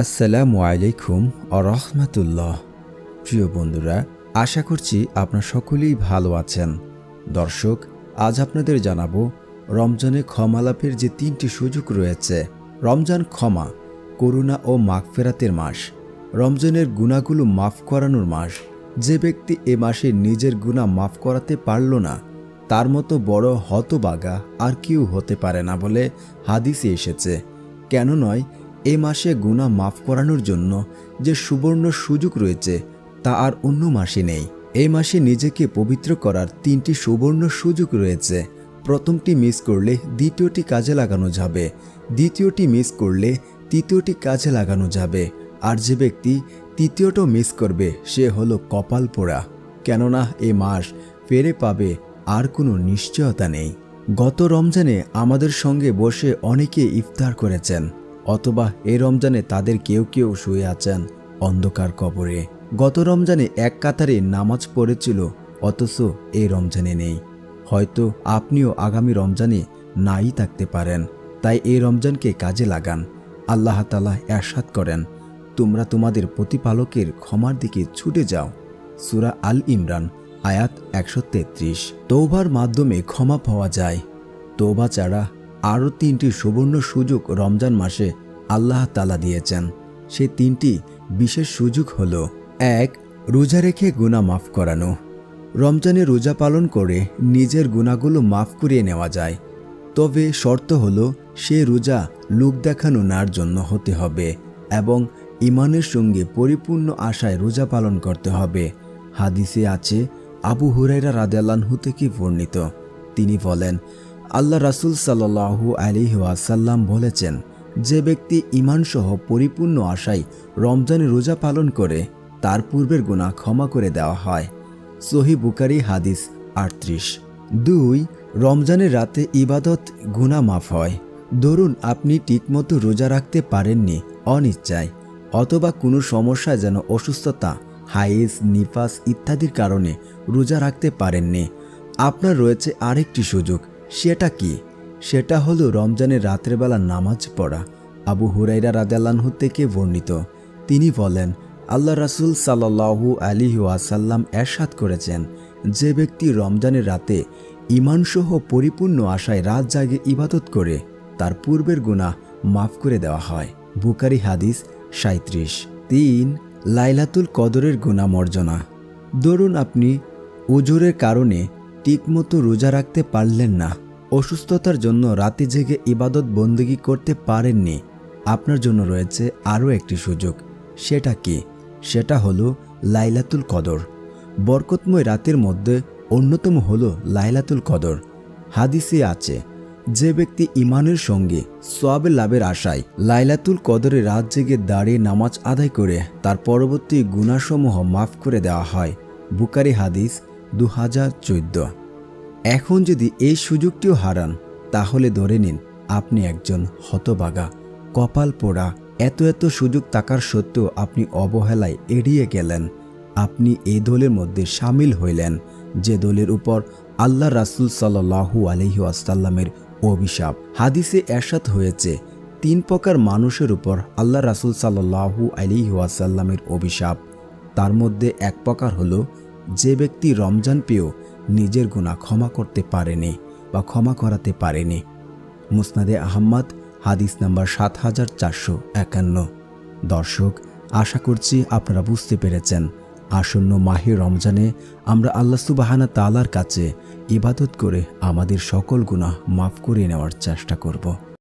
আসসালামু আলাইকুম আরহামাতুল্লাহ। প্রিয় বন্ধুরা, আশা করছি আপনার সকলেই ভালো আছেন। দর্শক, আজ আপনাদের জানাব রমজানে ক্ষমালাপের যে তিনটি সুযোগ রয়েছে। রমজান ক্ষমা, করুণা ও মাগফেরাতের মাস। রমজানের গুণাগুলো মাফ করানোর মাস। যে ব্যক্তি এ মাসে নিজের গুণা মাফ করাতে পারল না, তার মতো বড় হতবাগা আর কেউ হতে পারে না বলে হাদিসে এসেছে। কেন নয় এ মাসে গুণা মাফ করানোর জন্য যে সুবর্ণ সুযোগ রয়েছে, তা আর অন্য মাসে নেই। এই মাসে নিজেকে পবিত্র করার তিনটি সুবর্ণ সুযোগ রয়েছে। প্রথমটি মিস করলে দ্বিতীয়টি কাজে লাগানো যাবে। দ্বিতীয়টি মিস করলে তৃতীয়টি কাজে লাগানো যাবে। আর যে ব্যক্তি তৃতীয়টা মিস করবে, সে হলো কপাল পোড়া। কেননা এ মাস ফেরে পাবে আর কোনো নিশ্চয়তা নেই। গত রমজানে আমাদের সঙ্গে বসে অনেকে ইফতার করেছেন। অথবা এই রমজানে তাদের কেউ কেউ শুয়ে আছেন অন্ধকার কবরে। গত রমজানে এক কাতারে নামাজ পড়েছিল, অথচ এই রমজানে নেই। হয়তো আপনিও আগামী রমজানে নাই থাকতে পারেন। তাই এই রমজানকে কাজে লাগান। আল্লাহ তালা এরশাদ করেন, তোমরা তোমাদের প্রতিপালকের ক্ষমার দিকে ছুটে যাও। সুরা আল ইমরান, আয়াত একশো তেত্রিশ। তৌবার মাধ্যমে ক্ষমা পাওয়া যায়। তৌবা ছাড়া আরও তিনটি সুবর্ণ সুযোগ রমজান মাসে আল্লাহ তালা দিয়েছেন। সে তিনটি বিশেষ সুযোগ হল, এক, রোজা রেখে গুণা মাফ করানো। রমজানে রোজা পালন করে নিজের গুণাগুলো মাফ করিয়ে নেওয়া যায়। তবে শর্ত হল, সে রোজা লোক দেখানো নার জন্য হতে হবে এবং ইমানের সঙ্গে পরিপূর্ণ আশায় রোজা পালন করতে হবে। হাদিসে আছে, আবু হুরাইরা রাদেলানহু থেকে বর্ণিত। তিনি বলেন আল্লাহ রাসুল সাল্লাহু আলি ওয়াসাল্লাম বলেছেন, যে ব্যক্তি ইমানসহ পরিপূর্ণ আশায় রমজানে রোজা পালন করে, তার পূর্বের গুণা ক্ষমা করে দেওয়া হয়। সহি বুকারি হাদিস আটত্রিশ। দুই, রমজানের রাতে ইবাদত গুণা মাফ হয়। ধরুন, আপনি ঠিকমতো রোজা রাখতে পারেননি, অনিচ্ছায়, অথবা কোনো সমস্যা যেন অসুস্থতা হাইস নিফাস ইত্যাদির কারণে রোজা রাখতে পারেননি। আপনার রয়েছে আরেকটি সুযোগ সেটা কি? সেটা হলো রমজানের রাত্রেবেলা নামাজ পড়া। আবু হুরাইরা রাদাল্লাহু থেকে বর্ণিত। তিনি বলেন, আল্লাহ রাসুল সাল্লাহু আলী ওয়াসাল্লাম এরশাদ করেছেন, যে ব্যক্তি রমজানের রাতে ইমানসহ পরিপূর্ণ আশায় রাত জাগে ইবাদত করে, তার পূর্বের গুণা মাফ করে দেওয়া হয়। বুকারি হাদিস সাঁত্রিশ তিন, লাইলাতুল কদরের গুণা মর্জনা। ধরুন আপনি উজুরের কারণে ঠিকমতো রোজা রাখতে পারলেন না। অসুস্থতার জন্য রাতে জেগে ইবাদত বন্দেগি করতে পারেননি। আপনার জন্য রয়েছে আরও একটি সুযোগ। সেটা কি? সেটা হলো লাইলাতুল কদর। বরকতময় রাতের মধ্যে অন্যতম হলো লাইলাতুল কদর। হাদিসে আছে, যে ব্যক্তি ইমানের সঙ্গে সোয়াবের লাভের আশায় লাইলাতুল কদরে রাত জেগে দাঁড়িয়ে নামাজ আদায় করে, তার পরবর্তী গুণাসমূহ মাফ করে দেওয়া হয়। বুকারি হাদিস দু হাজার চোদ্দ। এখন যদি এই সুযোগটিও হারান, তাহলে ধরে নিন আপনি একজন হতবাগা। কপাল পোড়া, এত এত সুযোগ থাকার সত্ত্বেও আপনি অবহেলায় এড়িয়ে গেলেন। আপনি এই দলের মধ্যে সামিল হইলেন, যে দলের উপর আল্লাহ রাসুল সাল্লাহু আলহি আসাল্লামের অভিশাপ। হাদিসে এরশাদ হয়েছে, তিন প্রকার মানুষের উপর আল্লাহ রাসুল সাল্লাহু আলহি ওয়াসাল্লামের অভিশাপ। তার মধ্যে এক প্রকার হলো যে ব্যক্তি রমজান পেয়েও নিজের গুণা ক্ষমা করতে পারেনি বা ক্ষমা করাতে পারেনি। মুসনাদে আহম্মদ, হাদিস নাম্বার সাত হাজার চারশো একান্ন। দর্শক, আশা করছি আপনারা বুঝতে পেরেছেন। আসন্ন মাহে রমজানে আমরা আল্লাহ সুবাহানা তালার কাছে ইবাদত করে আমাদের সকল গুণা মাফ করে নেওয়ার চেষ্টা করব।